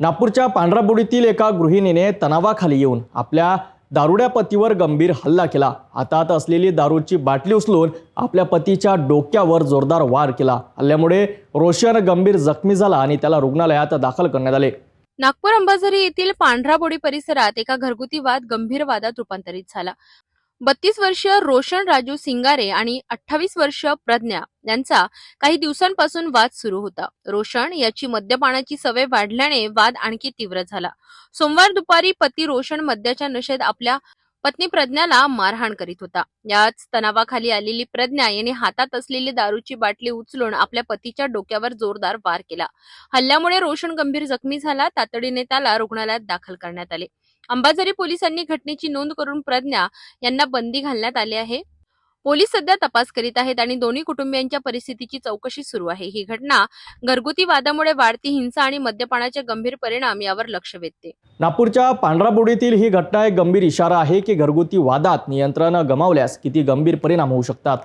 नागपूरच्या पांढराबुडीतील एका गृहिणीने तणावाखाली येऊन आपल्या दारुड्या पतीवर गंभीर हल्ला केला. हातात असलेली दारूची बाटली उचलून आपल्या पतीच्या डोक्यावर जोरदार वार केला. हल्ल्यामुळे रोशन गंभीर जखमी झाला आणि त्याला रुग्णालयात दाखल करण्यात आले. नागपूर अंबाझरी येथील पांढराबोडी परिसरात एका घरगुती वाद गंभीर वादात रूपांतरित झाला. बत्तीस वर्षीय रोशन राजू सिंगारे आणि अठ्ठावीस वर्ष प्रज्ञा यांचा काही दिवसांपासून वाद सुरू होता. रोशन याची मद्यपानाची सवय वाढल्याने वाद आणखी तीव्र झाला. सोमवार दुपारी पती रोशन मद्याच्या नशेत आपल्या पत्नी प्रज्ञाला मारहाण करीत होता. याच तणावाखाली आलेली प्रज्ञा यांनी हातात असलेली दारूची बाटली उचलून आपल्या पतीच्या डोक्यावर जोरदार वार केला. हल्ल्यामुळे रोशन गंभीर जखमी झाला. तातडीने त्याला रुग्णालयात दाखल करण्यात आले. अंबाझरी पोलिसांनी घटनेची नोंद करून प्रज्ञा यांना बंदी घालण्यात आली आहे. पोलीस सध्या तपास करीत आहेत आणि दोन्ही कुटुंबियांच्या परिस्थितीची चौकशी सुरू आहे. ही घटना घरगुती वादामुळे वाढती हिंसा आणि मद्यपानाचे गंभीर परिणाम यावर लक्ष वेधते. नागपूरच्या पांढराबोडीतील ही घटना एक गंभीर इशारा आहे की घरगुती वादात नियंत्रण गमावल्यास किती गंभीर परिणाम होऊ शकतात?